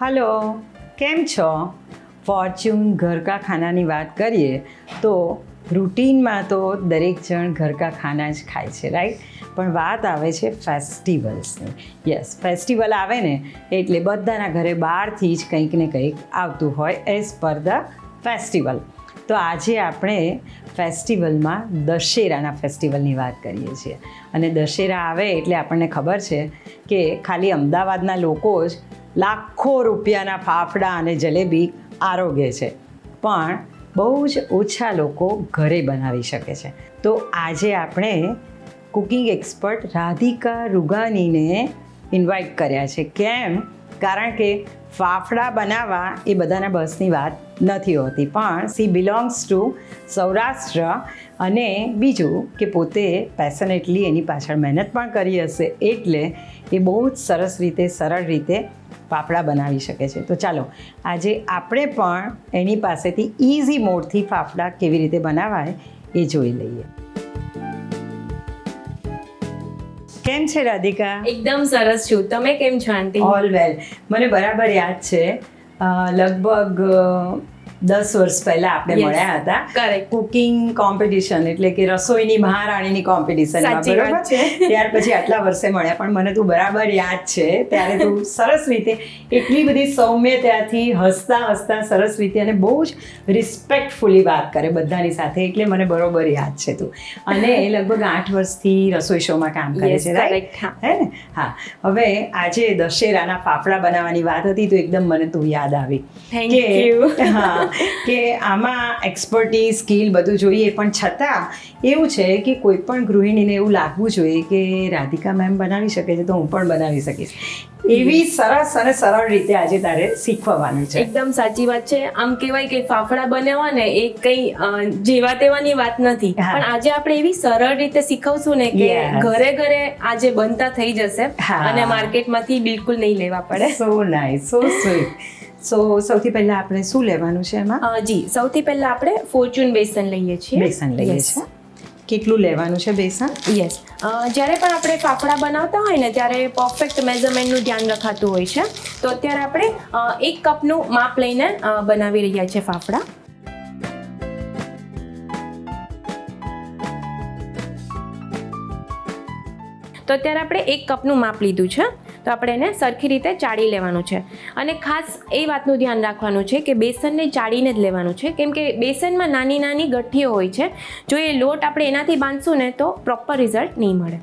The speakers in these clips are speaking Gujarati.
હલો, કેમ છો? ફોર્ચ્યુન ઘરકા ખાનાની વાત કરીએ તો રૂટીનમાં તો દરેક જણ ઘરકા ખાના જ ખાય છે રાઈટ પણ વાત આવે છે ફેસ્ટિવલ્સની. યસ ફેસ્ટિવલ આવે ને એટલે બધાના ઘરે બહારથી જ કંઈક ને કંઈક આવતું હોય એઝ પર ધ ફેસ્ટિવલ. તો આજે આપણે ફેસ્ટિવલમાં દશેરાના ફેસ્ટિવલની વાત કરીએ છીએ. અને દશેરા આવે એટલે આપણને ખબર છે કે ખાલી અમદાવાદના લોકો જ લાખો રૂપિયાના ફાફડા અને જલેબી આરોગે છે. પણ બહુ જ ઓછા લોકો ઘરે બનાવી શકે છે. તો આજે આપણે કુકિંગ એક્સપર્ટ રાધિકા રૂગાનીને ઇન્વાઇટ કર્યા છે. કેમ? કારણ કે ફાફડા બનાવવા એ બધાના બસની વાત નથી હોતી. પણ સી બિલોંગ્સ ટુ સૌરાષ્ટ્ર અને બીજું કે પોતે પેશનેટલી એની પાછળ મહેનત પણ કરી હશે એટલે એ બહુ જ સરસ રીતે, સરળ રીતે ફાફડા બનાવી શકે છે. તો ચાલો, આજે આપણે પણ એની પાસેથી ઇઝી મોડથી ફાફડા કેવી રીતે બનાવાય એ જોઈ લઈએ. કેમ છે રાધિકા? એકદમ સરસ છું. તમે કેમ છો આંટી? ઓલ વેલ મને બરાબર યાદ છે. લગભગ દસ વર્ષ પહેલા આપણે મળ્યા હતા. કુકિંગ કોમ્પિટિશન એટલે કે રસોઈની મહારાણીની કોમ્પિટિશન. ત્યાર પછી આટલા વર્ષે મળ્યા પણ મને તું બરાબર યાદ છે. ત્યારે તું સરસ રીતે એટલી બધી સૌમ્ય ત્યાંથી હસતા હસતા સરસ રીતે અને બહુ જ રિસ્પેક્ટફુલી વાત કરે બધાની સાથે એટલે મને બરોબર યાદ છે તું. અને એ લગભગ આઠ વર્ષથી રસોઈ શોમાં કામ કરે છે રાઈટ હા. હે ને? હા. હવે આજે દશેરાના ફાફડા બનાવવાની વાત હતી તો એકદમ મને તું યાદ આવી. થેન્ક યુ હા કે આમાં એક્સપર્ટી સ્કિલ બધું જોઈએ. પણ છતાં એવું છે કે કોઈ પણ ગૃહિણીને એવું લાગવું જોઈએ કે રાધિકા મેમ બનાવી શકે છે તો હું પણ બનાવી શકીશ. એવી સરસ અને સરળ રીતે આજે તારે શીખવવાનું છે. એકદમ સાચી વાત છે. આમ કહેવાય કે ફાફડા બનાવવા ને એ કઈ જેવા તેવાની વાત નથી. પણ આજે આપણે એવી સરળ રીતે શીખવશું ને કે ઘરે ઘરે આજે બનતા થઈ જશે અને માર્કેટમાંથી બિલકુલ નહીં લેવા પડે. સો નાઇસ સો સ્વીટ સો સૌથી પહેલા આપણે શું લેવાનું છે એમાં? જી સૌથી પહેલા આપણે ફોર્ચ્યુન બેસન લઈએ છીએ. બેસન લઈએ છીએ. કેટલું લેવાનું છે બેસન? યસ જ્યારે પણ આપણે ફાફડા બનાવતા હોય ને ત્યારે પરફેક્ટ મેઝરમેન્ટનું ધ્યાન રખાતું હોય છે. તો અત્યારે આપણે એક કપનું માપ લઈને બનાવી રહ્યા છીએ ફાફડા. તો અત્યારે આપણે એક કપનું માપ લીધું છે. તો આપણે એને સરખી રીતે ચાળી લેવાનું છે. અને ખાસ એ વાતનું ધ્યાન રાખવાનું છે કે બેસનને ચાળીને જ લેવાનું છે. કેમ કે બેસનમાં નાની નાની ગઠ્ઠીઓ હોય છે. જો એ લોટ આપણે એનાથી બાંધશું ને તો પ્રોપર રિઝલ્ટ નહીં મળે.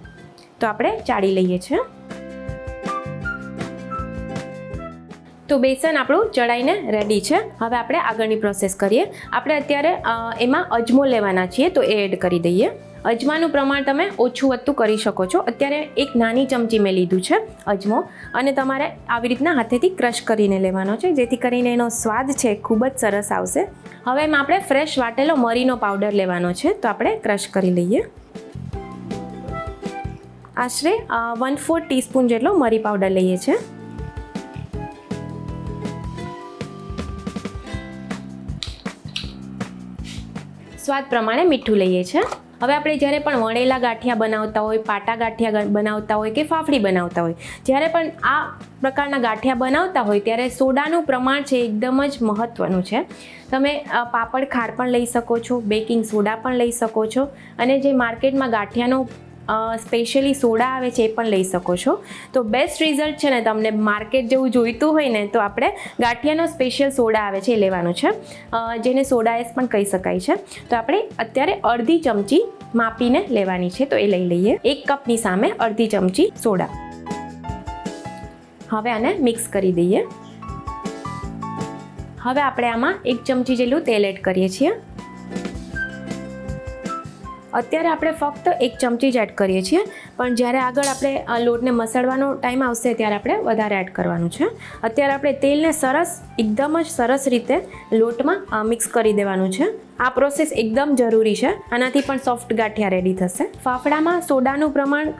તો આપણે ચાળી લઈએ છીએ. તો બેસન આપણું ચડાઈને રેડી છે. હવે આપણે આગળની પ્રોસેસ કરીએ. આપણે અત્યારે એમાં અજમો લેવાના છીએ તો એ એડ કરી દઈએ. અજમાનું પ્રમાણ તમે ઓછું વધતું કરી શકો છો. અત્યારે એક નાની ચમચી મેં લીધું છે અજમો અને તમારે આવી રીતના હાથેથી ક્રશ કરીને લેવાનો છે, જેથી કરીને એનો સ્વાદ છે ખૂબ જ સરસ આવશે. હવે એમાં આપણે ફ્રેશ વાટેલો મરીનો પાવડર લેવાનો છે, તો આપણે ક્રશ કરી લઈએ. આશરે વન ફોર ટીસ્પૂન જેટલો મરી પાવડર લઈએ છીએ સ્વાદ પ્રમાણે મીઠું લઈએ છીએ હવે આપણે જ્યારે પણ વણેલા ગાંઠિયા બનાવતા હોય, પાટા ગાંઠિયા બનાવતા હોય કે ફાફડી બનાવતા હોય, જ્યારે પણ આ પ્રકારના ગાંઠિયા બનાવતા હોય, ત્યારે સોડાનું પ્રમાણ છે એકદમ જ મહત્ત્વનું છે. તમે પાપડ ખાર પણ લઈ શકો છો, બેકિંગ સોડા પણ લઈ શકો છો, અને જે માર્કેટમાં ગાંઠિયાનો સ્પેશિયલી સોડા આવે છે એ પણ લઈ શકો છો. તો બેસ્ટ રિઝલ્ટ છે ને, તમને માર્કેટ જેવું જોઈતું હોય ને, તો આપણે ગાંઠિયાનો સ્પેશિયલ સોડા આવે છે એ લેવાનું છે. જેને સોડા એસ પણ કહી શકાય છે. તો આપણે અત્યારે અડધી ચમચી માપીને લેવાની છે, તો એ લઈ લઈએ. એક કપની સામે અડધી ચમચી સોડા. હવે આને મિક્સ કરી દઈએ. હવે આપણે આમાં એક ચમચી જેટલું તેલ એડ કરીએ છીએ. અત્યારે આપણે ફક્ત એક ચમચી જ એડ કરીએ છીએ, પણ જ્યારે આગળ આપણે લોટને મસળવાનો ટાઈમ આવશે ત્યારે આપણે વધારે એડ કરવાનું છે. અત્યારે આપણે તેલને સરસ, એકદમ જ સરસ રીતે લોટમાં મિક્સ કરી દેવાનું છે. આ પ્રોસેસ એકદમ જરૂરી છે. આનાથી પણ સોફ્ટ ગાંઠિયા રેડી થશે. ફાફડામાં સોડાનું પ્રમાણ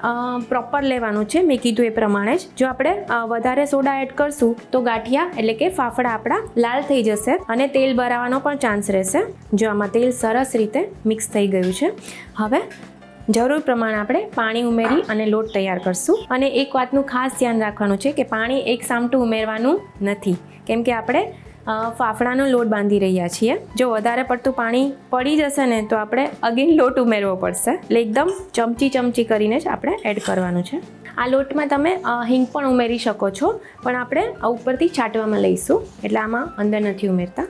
પ્રોપર લેવાનું છે. મેં કીધું એ પ્રમાણે જ. જો આપણે વધારે સોડા એડ કરશું, તો ગાંઠિયા એટલે કે ફાફડા આપણા લાલ થઈ જશે અને તેલ ભરાવાનો પણ ચાન્સ રહેશે. જો આમાં તેલ સરસ રીતે મિક્સ થઈ ગયું છે. હવે, જરૂર પ્રમાણે આપણે પાણી ઉમેરી અને લોટ તૈયાર કરશું. અને એક વાતનું ખાસ ધ્યાન રાખવાનું છે કે પાણી એક સામટું ઉમેરવાનું નથી. કેમ કે આપણે ફાફડાનો લોટ બાંધી રહ્યા છીએ. જો વધારે પડતું પાણી પડી જશે ને, તો આપણે અગેન લોટ ઉમેરવો પડશે. એટલે એકદમ ચમચી ચમચી કરીને જ આપણે એડ કરવાનું છે. આ લોટમાં તમે હિંગ પણ ઉમેરી શકો છો, પણ આપણે આ ઉપરથી છાંટવામાં લઈશું. એટલે આમાં અંદર નથી ઉમેરતા.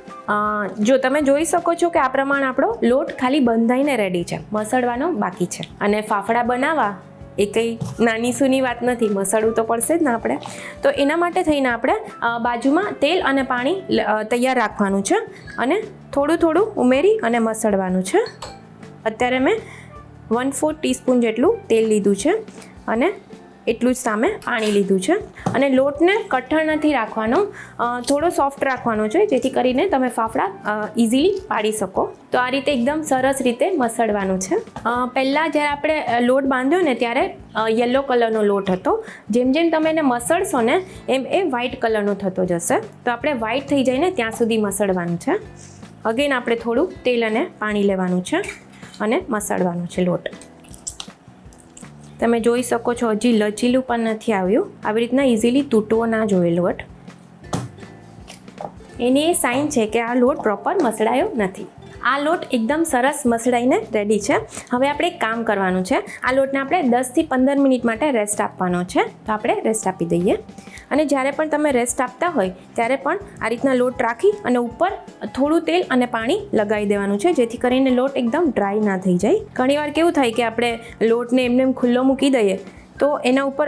જો તમે જોઈ શકો છો કે આ પ્રમાણે આપણો લોટ ખાલી બંધાઈને રેડી છે. મસળવાનો બાકી છે. અને ફાફડા બનાવવા એ કંઈ નાની સૂની વાત નથી મસળવું તો પડશે જ ને આપણે. તો એના માટે થઈને આપણે બાજુમાં તેલ અને પાણી તૈયાર રાખવાનું છે અને થોડું થોડું ઉમેરી અને મસળવાનું છે. અત્યારે મેં વન ફોર ટીસ્પૂન જેટલું તેલ લીધું છે અને એટલું જ સામે પાણી લીધું છે. અને લોટને કઠણ નથી રાખવાનો થોડો સોફ્ટ રાખવાનો છે, જેથી કરીને તમે ફાફડા ઇઝીલી પાડી શકો. તો આ રીતે એકદમ સરસ રીતે મસળવાનું છે. પહેલાં જ્યારે આપણે લોટ બાંધ્યો ને ત્યારે યલો કલરનો લોટ હતો. જેમ જેમ તમે એને મસળશો ને, એમ એ વ્હાઇટ કલરનો થતો જશે. તો આપણે વ્હાઇટ થઈ જાય ને ત્યાં સુધી મસળવાનું છે. અગેન આપણે થોડું તેલ અને પાણી લેવાનું છે અને મસળવાનું છે લોટ. તમે જોઈ શકો છો, હજી લચીલું પણ નથી આવ્યું. આવી રીતના ઇઝીલી તૂટવો ના જોઈએ, લોટ. એની એ સાઇન છે કે આ લોટ પ્રોપર મસળાયો નથી. આ લોટ એકદમ સરસ મસળાઈને રેડી છે. હવે આપણે એક કામ કરવાનું છે. આ લોટને આપણે દસથી પંદર મિનિટ માટે રેસ્ટ આપવાનો છે. તો આપણે રેસ્ટ આપી દઈએ. અને જ્યારે પણ તમે રેસ્ટ આપતા હોય, ત્યારે પણ આ રીતના લોટ રાખી અને ઉપર થોડું તેલ અને પાણી લગાવી દેવાનું છે, જેથી કરીને લોટ એકદમ ડ્રાય ના થઈ જાય. ઘણીવાર કેવું થાય કે આપણે લોટને એમને એમ ખુલ્લો મૂકી દઈએ તો એના ઉપર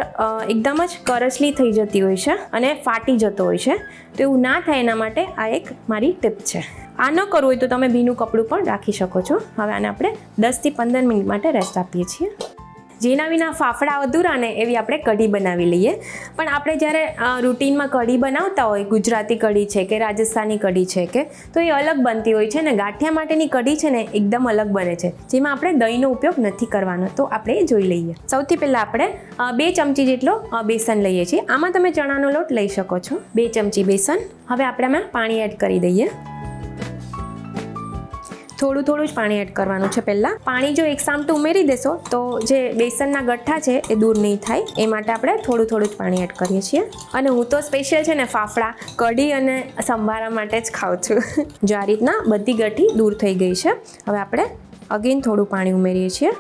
એકદમ જ કરચલી થઈ જતી હોય છે અને ફાટી જતો હોય છે. તો એવું ના થાય એના માટે આ એક મારી ટીપ છે. આ ન કરવું હોય તો તમે ભીનું કપડું પણ રાખી શકો છો. હવે આને આપણે દસથી પંદર મિનિટ માટે રેસ્ટ આપીએ છીએ. જેના વિના ફાફડા અધૂરા ને એવી આપણે કઢી બનાવી લઈએ. પણ આપણે જ્યારે રૂટીનમાં કઢી બનાવતા હોય, ગુજરાતી કઢી છે કે રાજસ્થાની કઢી છે કે, તો એ અલગ બનતી હોય છે ને ગાંઠિયા માટેની કઢી છે ને એકદમ અલગ બને છે. જેમાં આપણે દહીંનો ઉપયોગ નથી કરવાનો. તો આપણે એ જોઈ લઈએ. સૌથી પહેલાં આપણે બે ચમચી જેટલો બેસન લઈએ છીએ. આમાં તમે ચણાનો લોટ લઈ શકો છો. બે ચમચી બેસન. હવે આપણે આમાં પાણી એડ કરી દઈએ. થોડું થોડું જ પાણી એડ કરવાનું છે પહેલાં. પાણી જો એક સામટું ઉમેરી દેશો, તો જે બેસનના ગઠ્ઠા છે, એ દૂર નહીં થાય. એ માટે આપણે થોડું થોડું જ પાણી એડ કરીએ છીએ. અને હું તો સ્પેશિયલ છે ને ફાફડા કઢી અને સંભારા માટે જ ખાઉં છું. જો આ રીતના બધી ગઠ્ઠી દૂર થઈ ગઈ છે. હવે આપણે અગેન થોડું પાણી ઉમેરીએ છીએ.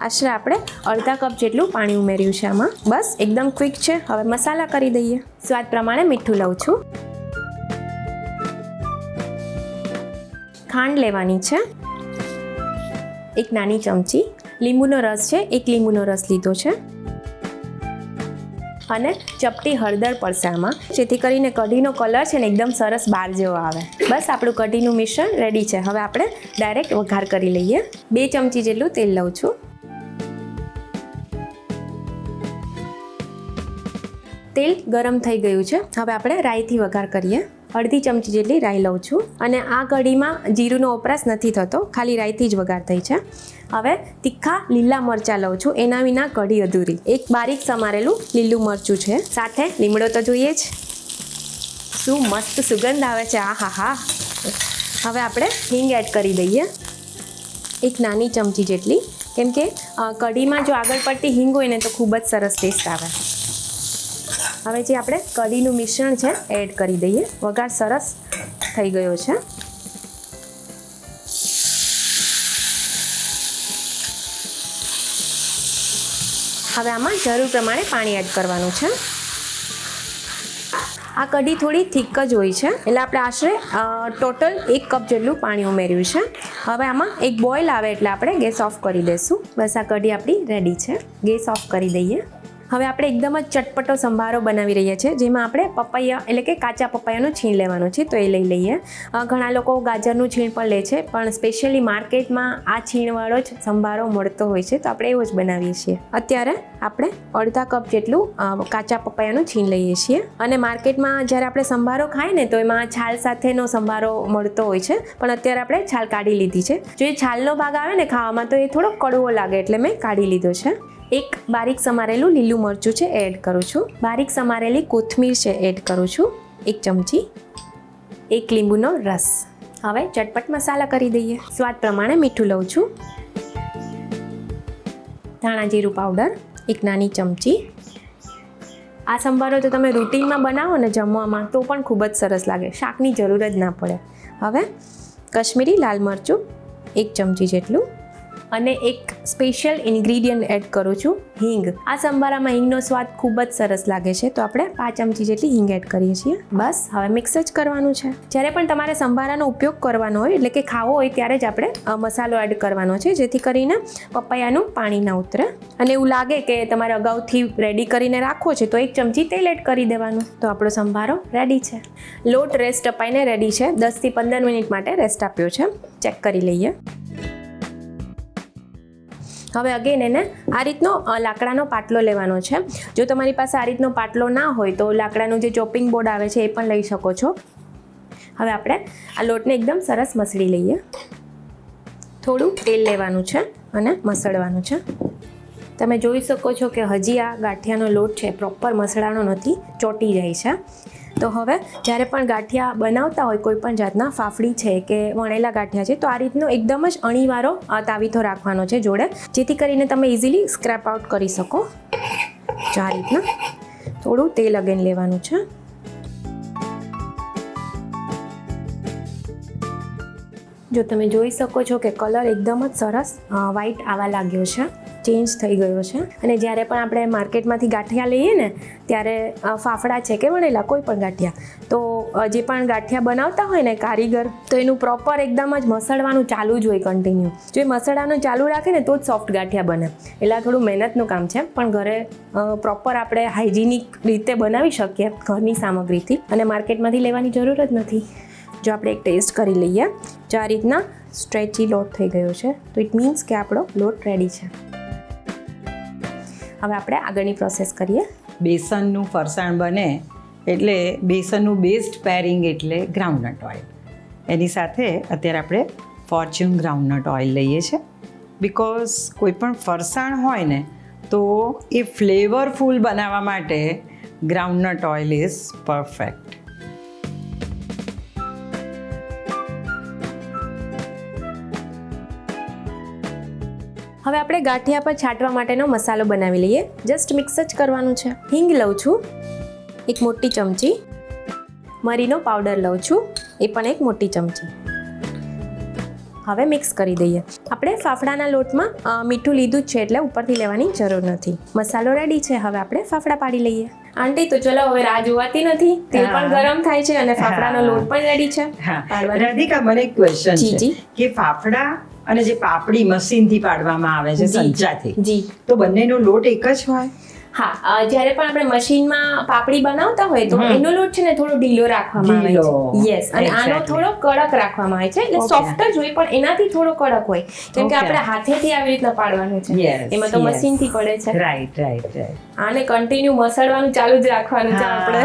આશરે આપણે અડધા કપ જેટલું પાણી ઉમેર્યું છે આમાં. બસ, એકદમ ક્વિક છે. હવે મસાલા કરી દઈએ. સ્વાદ પ્રમાણે મીઠું લઉં છું. ખાંડ લેવાની છે. એક નાની ચમચી લીંબુનો રસ છે, એક લીંબુનો રસ લીધો છે. અને ચપટી હળદર પડશે આમાં જેથી કરીને કઢીનો કલર છે ને એકદમ સરસ બાર જેવો આવે. બસ આપણું કઢીનું મિશ્રણ રેડી છે. હવે આપણે ડાયરેક્ટ વઘાર કરી લઈએ. બે ચમચી જેટલું તેલ લઉં છું. તેલ ગરમ થઈ ગયું છે. હવે આપણે રાઈથી વઘાર કરીએ. અડધી ચમચી જેટલી રાઈ લઉં છું અને આ કઢીમાં જીરુંનો વપરાશ નથી થતો, ખાલી રાઈથી જ વઘાર થઈ છે. હવે તીખા લીલા મરચાં લઉં છું, એના વિના કઢી અધૂરી. એક બારીક સમારેલું લીલું મરચું છે, સાથે લીમડો તો જોઈએ જ. શું મસ્ત સુગંધ આવે છે, આ હા હા. હવે આપણે હિંગ એડ કરી દઈએ. એક નાની ચમચી જેટલી. કેમ કે કઢીમાં જો આગળ પડતી હિંગ હોય ને તો ખૂબ જ સરસ ટેસ્ટ આવે. હવે જે આપણે કઢીનું મિશ્રણ છે, એડ કરી દઈએ. વઘાર સરસ થઈ ગયો છે. હવે આમાં જરૂર પ્રમાણે પાણી એડ કરવાનું છે. આ કઢી થોડી થીક જ હોય છે, એટલે આપણે આશરે ટોટલ એક કપ જેટલું પાણી ઉમેર્યું છે. હવે આમાં એક બોઇલ આવે એટલે આપણે ગેસ ઓફ કરી દઈશું. બસ આ કઢી આપણી રેડી છે. ગેસ ઓફ કરી દઈએ. હવે આપણે એકદમ જ ચટપટો સંભારો બનાવી રહ્યા છીએ, જેમાં આપણે પપૈયા એટલે કે કાચા પપૈયાનું છીણ લેવાનું છે, તો એ લઈ લઈએ. ઘણા લોકો ગાજરનું છીણ પણ લે છે, પણ સ્પેશિયલી માર્કેટમાં આ છીણવાળો જ સંભારો મળતો હોય છે, તો આપણે એવો જ બનાવીએ છીએ. અત્યારે આપણે અડધા કપ જેટલું કાચા પપૈયાનું છીણ લઈએ છીએ. અને માર્કેટમાં જ્યારે આપણે સંભારો ખાય ને, તો એમાં છાલ સાથેનો સંભારો મળતો હોય છે, પણ અત્યારે આપણે છાલ કાઢી લીધી છે. જો એ છાલનો ભાગ આવે ને ખાવામાં, તો એ થોડો કડવો લાગે, એટલે મેં કાઢી લીધો છે. એક બારીક સમારેલું લીલું મરચું છે, એડ કરું છું. બારીક સમારેલી કોથમીર છે, એડ કરું છું. એક ચમચી એક લીંબુનો રસ. હવે ચટપટ મસાલા કરી દઈએ. સ્વાદ પ્રમાણે મીઠું લઉં છું. ધાણા જીરું પાવડર, એક નાની ચમચી. આ સંભારો તો તમે રૂટીનમાં બનાવો ને જમવામાં, તો પણ ખૂબ જ સરસ લાગે. શાકની જરૂર જ ના પડે. હવે કશ્મીરી લાલ મરચું એક ચમચી જેટલું. અને એક સ્પેશિયલ ઇન્ગ્રીડિયન્ટ એડ કરું છું, હિંગ. આ સંભારામાં હિંગનો સ્વાદ ખૂબ જ સરસ લાગે છે, તો આપણે પાંચ ચમચી જેટલી હિંગ એડ કરીએ છીએ. બસ, હવે મિક્સ જ કરવાનું છે. જ્યારે પણ તમારે સંભારાનો ઉપયોગ કરવાનો હોય, એટલે કે ખાવો હોય ત્યારે જ આપણે મસાલો એડ કરવાનો છે, જેથી કરીને પપૈયાનું પાણી ના ઉતરે. અને એવું લાગે કે તમારે અગાઉથી રેડી કરીને રાખવો છે, તો એક ચમચી તેલ એડ કરી દેવાનું. તો આપણો સંભારો રેડી છે. લોટ રેસ્ટ અપાઈને રેડી છે. દસથી પંદર મિનિટ માટે રેસ્ટ આપ્યો છે. ચેક કરી લઈએ. હવે અગેન એને આ રીતનો લાકડાનો પાટલો લેવાનો છે. જો તમારી પાસે આ રીતનો પાટલો ના હોય તો લાકડાનું જે ચોપિંગ બોર્ડ આવે છે એ પણ લઈ શકો છો. હવે આપણે આ લોટને એકદમ સરસ મસળી લઈએ. થોડું તેલ લેવાનું છે અને મસળવાનું છે. તમે જોઈ શકો છો કે હજી આ ગાંઠિયાનો લોટ છે પ્રોપર મસળાનો નથી, ચોટી જાય છે. તો હવે જ્યારે પણ ગાંઠિયા બનાવતા હોય કોઈ પણ જાતના, ફાફડી છે કે વણેલા ગાંઠિયા છે, તો આ રીતનો એકદમ જ અણીવારો તાવીથો રાખવાનો છે જોડે, જેથી કરીને તમે ઇઝીલી સ્ક્રેપ આઉટ કરી શકો. જો આ રીતના થોડું તેલ અગેન લેવાનું છે. જો તમે જોઈ શકો છો કે કલર એકદમ જ સરસ વ્હાઈટ આવા લાગ્યો છે. ચેન્જ થઈ ગયો છે. અને જ્યારે પણ આપણે માર્કેટમાંથી ગાંઠિયા લઈએ ને, ત્યારે ફાફડા છે કે વણેલા, કોઈ પણ ગાંઠિયા, તો જે પણ ગાંઠિયા બનાવતા હોય ને કારીગર, તો એનું પ્રોપર એકદમ જ મસળવાનું ચાલુ જ હોય કન્ટિન્યુ જો એ મસળવાનું ચાલુ રાખે ને, તો જ સોફ્ટ ગાંઠિયા બને. એટલે થોડું મહેનતનું કામ છે, પણ ઘરે પ્રોપર આપણે હાઇજીનિક રીતે બનાવી શકીએ ઘરની સામગ્રીથી. અને માર્કેટમાંથી લેવાની જરૂર જ નથી. જો આપણે એક ટેસ્ટ કરી લઈએ, જો આ રીતના સ્ટ્રેચી લોટ થઈ ગયો છે, તો ઇટ મીન્સ કે આપણો લોટ રેડી છે. હવે આપણે આગળની પ્રોસેસ કરીએ. બેસનનું ફરસાણ બને એટલે બેસનનું બેસ્ટ પેરિંગ એટલે ગ્રાઉન્ડનટ ઓઇલ એની સાથે અત્યારે આપણે ફોર્ચ્યુન ગ્રાઉન્ડનટ ઓઇલ લઈએ છીએ બિકોઝ કોઈ પણ ફરસાણ હોય ને, તો એ ફ્લેવરફુલ બનાવવા માટે ગ્રાઉન્ડનટ ઓઇલ ઇઝ પરફેક્ટ હવે આપણે ગાંઠિયા પર છાંટવા માટેનો મસાલો બનાવી લઈએ. જસ્ટ મિક્સ જ કરવાનું છે. હિંગ લઉં છું. એક મોટી ચમચી. મરીનો પાવડર લઉં છું. એ પણ એક મોટી ચમચી. હવે મિક્સ કરી દઈએ. આપણે ફાફડાના લોટમાં મીઠું લીધું જ છે એટલે ઉપરથી લેવાની જરૂર નથી. મસાલો રેડી છે. હવે આપણે ફાફડા પાડી લઈએ. આંટી તો ચલો હવે રાહ જોવાતી નથી. તેલ પણ ગરમ થાય છે અને ફાફડાનો લોટ પણ રેડી છે. રાધિકા મને એક ક્વેશ્ચન છે કે ફાફડા અને જે પાપડી મશીનથી પાડવામાં આવે છે સંચાથી જી. તો બંનેનો લોટ એક જ હોય? હા જ્યારે પણ આપણે મશીનમાં પાપડી બનાવતા હોય તો એનો લોટ છે ને થોડો ઢીલો રાખવામાં આવે છે. યસ અને આનો થોડો કડક રાખવામાં આવે છે. એટલે સોફ્ટ જ હોય પણ એનાથી થોડો કડક હોય. કેમ કે આપણે હાથેથી આવી રીતના પાડવાનું છે. એમાં તો મશીનથી પડે છે. રાઈટ રાઈટ રાઈટ આને કન્ટિન્યુ મસળવાનું ચાલુ જ રાખવાનું છે આપણે.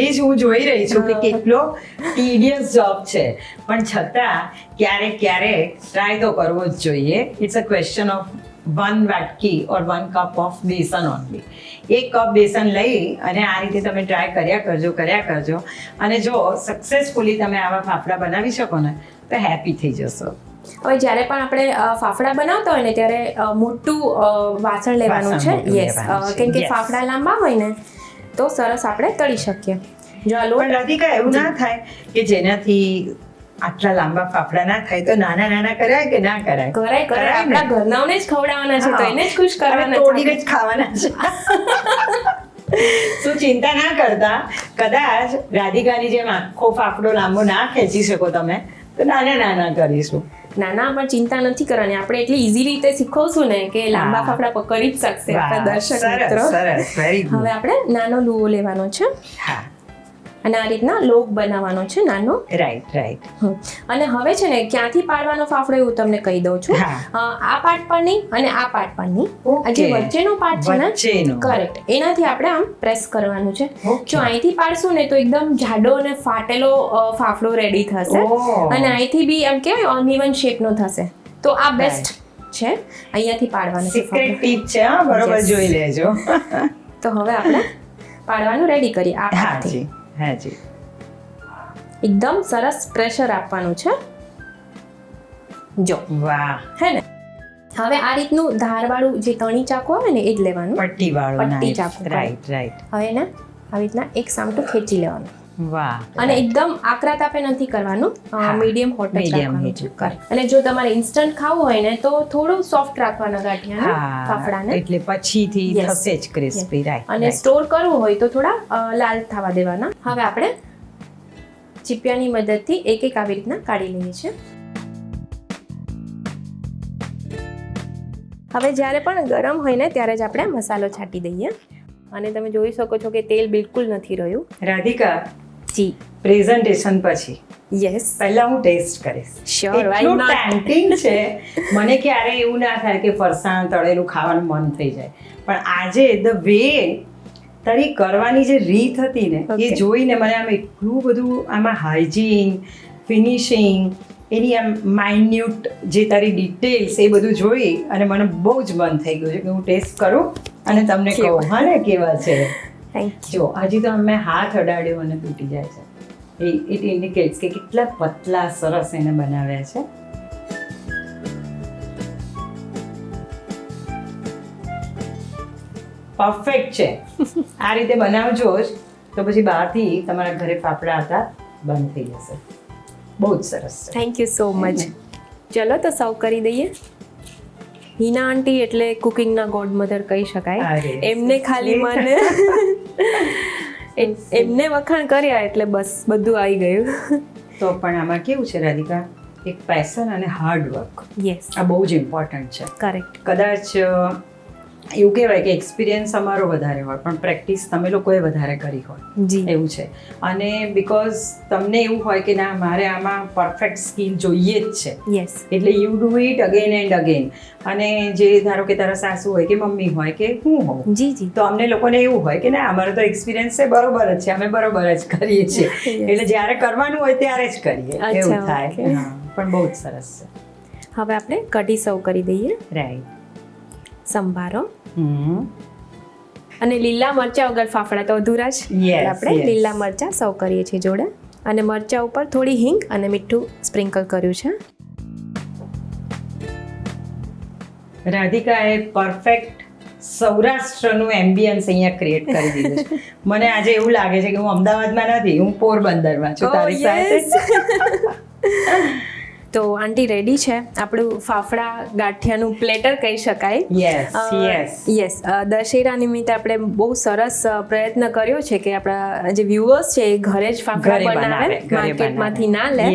એ જ હું જોઈ રહી છું કે કેટલો ટીડિયસ જોબ છે. પણ છતાં ક્યારેક ક્યારેક ટ્રાય તો કરવો જ જોઈએ. It's a question of one વાટકી or one cup of besan only એક કપ બેસન લઈ અને આ રીતે તમે ટ્રાય કર્યા કરજો કર્યા કરજો. અને જો સક્સેસફુલી તમે આવા ફાફડા બનાવી શકો ને તો હેપી થઈ જશો. હવે જ્યારે પણ આપણે ફાફડા બનાવતા હોય ને ત્યારે મોટું વાસણ લેવાનું છે? યસ કેમ કે ફાફડા લાંબા હોય ને તો સરસ આપણે તળી શકીએ. જો આ લોટ રાધિકા એવું ના થાય કે જેનાથી આટલા લાંબા ફાફડા ના થાય તો નાના નાના કરાય કે ના કરાય? કરાય કરાય. આપણા ઘરનાઓને જ ખવડાવવાના છે તો એને જ ખુશ કરવાના તોડીને જ ખાવાના છે. શું ચિંતા ના કરતા? કદાચ રાધિકાની જેમ આખો ફાફડો લાંબો ના ખેંચી શકો તમે. તો નાના નાના કરીશું. ના ના પણ ચિંતા નથી કરવાની. આપણે એટલી ઈઝી રીતે શીખવશું ને કે લાંબા ફાફડા પકડી જ શકશે આપણા દર્શક મિત્રો. હવે આપણે નાનો લુઓ લેવાનો છે. હા. અને આ રીતના લોક બનાવવાનો છે નાનો. Right right. અને હવે છે ને ક્યાંથી પાડવાનો ફાફડો એવું તમને કહી દઉં છું. આ પાર્ટ પર નહીં અને આ પાર્ટ પર નહીં. આ જે વચ્ચેનો પાર્ટ છે ને કરેક્ટ એનાથી આપણે આમ પ્રેસ કરવાનું છે. જો અહીંથી પાડશું ને તો એકદમ જાડો અને ફાટેલો ફાફડો રેડી થશે. Oh. અને અહીંથી બી એમ કેવાય અનઇવન શેપનો થશે. તો આ બેસ્ટ છે. અહીંયાથી પાડવાનું સિક્રેટ ટીપ છે હા બરોબર જોઈ લેજો. તો હવે આપણે પાડવાનું રેડી કરીએ. આ હા જી. એકદમ સરસ પ્રેશર આપવાનું છે. જો. વાહ. હે ને? હવે આ રીતનું ધારવાળું જે તણી ચાકુ આવે ને એ જ લેવાનું. પટ્ટી વાળું પટ્ટી ચાકુ, રાઈટ રાઈટ હવે ને આવી રીતના એક સામટું ખેંચી લેવાનું. વાહ. અને એકદમ આકરા તાપે નથી કરવાનું. મીડિયમ હોટ રાખવાનું. છે અને જો તમારે ઇન્સ્ટન્ટ ખાવું હોય ને તો થોડું સોફ્ટ રાખવાના ગાંઠિયા ફાફડાને. એટલે પછીથી. થશે જ ક્રિસ્પી રાઈટ અને સ્ટોર કરવું હોય તો થોડા લાલ થવા દેવાના. હવે આપણે ચીપિયાની મદદથી એક એક આવી રીતના કાઢી લઈએ છીએ. હવે જ્યારે પણ ગરમ હોય ને ત્યારે જ આપણે મસાલો છાંટી દઈએ. અને તમે જોઈ શકો છો કે તેલ બિલકુલ નથી રહ્યું. રાધિકા જી. પ્રેઝન્ટેશન પછી. યસ. પહેલા હું ટેસ્ટ કરીશ. Sure not? ટેમ્પટિંગ છે. મને ક્યારે એવું ના થાય કે ફરસાણ તળેલું ખાવાનું મન થઈ જાય. પણ આજે ધ વે તારી કરવાની જે રીત હતી ને એ જોઈને મને આમ એટલું બધું આમાં હાઇજીન ફિનિશિંગ એની આમ માઇન્યુટ જે તારી ડિટેલ્સ એ બધું જોઈ અને મને બહુ જ મન થઈ ગયું છે કે હું ટેસ્ટ કરું. અને તમને કહો હા ને કેવા છે? થેન્ક હજી તો અમે હાથ અડાડ્યો અને તૂટી જાય છે. એ ઇટ ઇન્ડિકેટ્સ કે કેટલા પતલા સરસ એને બનાવ્યા છે. પરફેક્ટ છે. આ રીતે બનાવજો જ તો પછી બહારથી તમારા ઘરે ફાફડા હતા બંધ થઈ જશે. બહુ જ સરસ થેન્ક યુ સો મચ ચલો તો સર્વ કરી દઈએ. હિના આંટી એટલે કુકિંગના ગોડ મધર કહી શકાય. એમને ખાલી મને એમને વખાણ કર્યા એટલે બસ બધું આવી ગયું. તો પણ આમાં કેવું છે રાધિકા? એક પેશન અને હાર્ડ વર્ક યસ આ બહુ જ ઇમ્પોર્ટન્ટ છે. કરેક્ટ કદાચ એવું કહેવાય કે એક્સપિરિયન્સ અમારો વધારે હોય પણ પ્રેક્ટિસ તમે લોકોએ વધારે કરી હોય. જી. એવું છે. અને બિકોઝ તમને એવું હોય કે ના મારે આમાં પરફેક્ટ સ્કિલ જોઈએ જ છે. યસ એટલે you do it again and again અને જે ધારો કે તારા સાસુ હોય કે મમ્મી હોય કે હું હોઉં જી જી. તો અમને લોકોને એવું હોય કે ના અમારો તો એક્સપિરિયન્સ છે બરોબર જ છે અમે બરોબર જ કરીએ છીએ. એટલે જ્યારે કરવાનું હોય ત્યારે જ કરીએ. એવું થાય. પણ બહુ જ સરસ છે. હવે આપણે કઢી સર્વ કરી દઈએ. રાઈટ સંભારો. અને લીલા મરચા વગર ફાફડા તો અધૂરા જ. આપણે લીલા મરચા સર્વ કરીએ છીએ જોડે. અને મરચા ઉપર થોડી હિંગ અને મીઠું સ્પ્રિંકલ કર્યું છે. રાધિકાએ પરફેક્ટ સૌરાષ્ટ્રનું એમ્બિયન્સ અહીંયા ક્રિએટ કરી દીધું છે. મને આજે એવું લાગે છે કે હું અમદાવાદમાં નથી હું પોરબંદરમાં છું. Oh, તારી સાથે? તો આંટી રેડી છે? આપણું ફાફડા ગાંઠિયાનું પ્લેટર કહી શકાય. યસ યસ યસ દશેરા નિમિત્તે આપણે બહુ સરસ પ્રયત્ન કર્યો છે કે આપણા જે વ્યુઅર્સ છે એ ઘરે જ ફાફડા બનાવે માર્કેટમાંથી ના લે.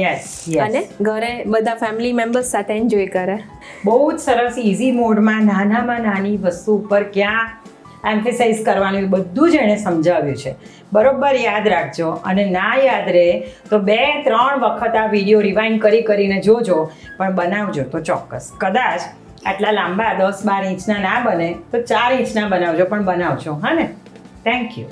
અને ઘરે બધા ફેમિલી મેમ્બર્સ સાથે એન્જોય કરે. બહુ જ સરસ ઇઝી મોડમાં નાનામાં નાની વસ્તુ ઉપર ક્યાં એમ્ફેસાઇઝ કરવાનું બધું જ એણે સમજાવ્યું છે. બરોબર યાદ રાખજો. અને ના યાદ રહે તો બે, ત્રણ વખત આ વીડિયો રિવાઇન્ડ કરી કરીને જોજો, પણ બનાવજો તો ચોક્કસ. કદાચ આટલા લાંબા દસ બાર ઇંચના ના બને તો ચાર ઇંચના બનાવજો, પણ બનાવજો. હા ને? Thank you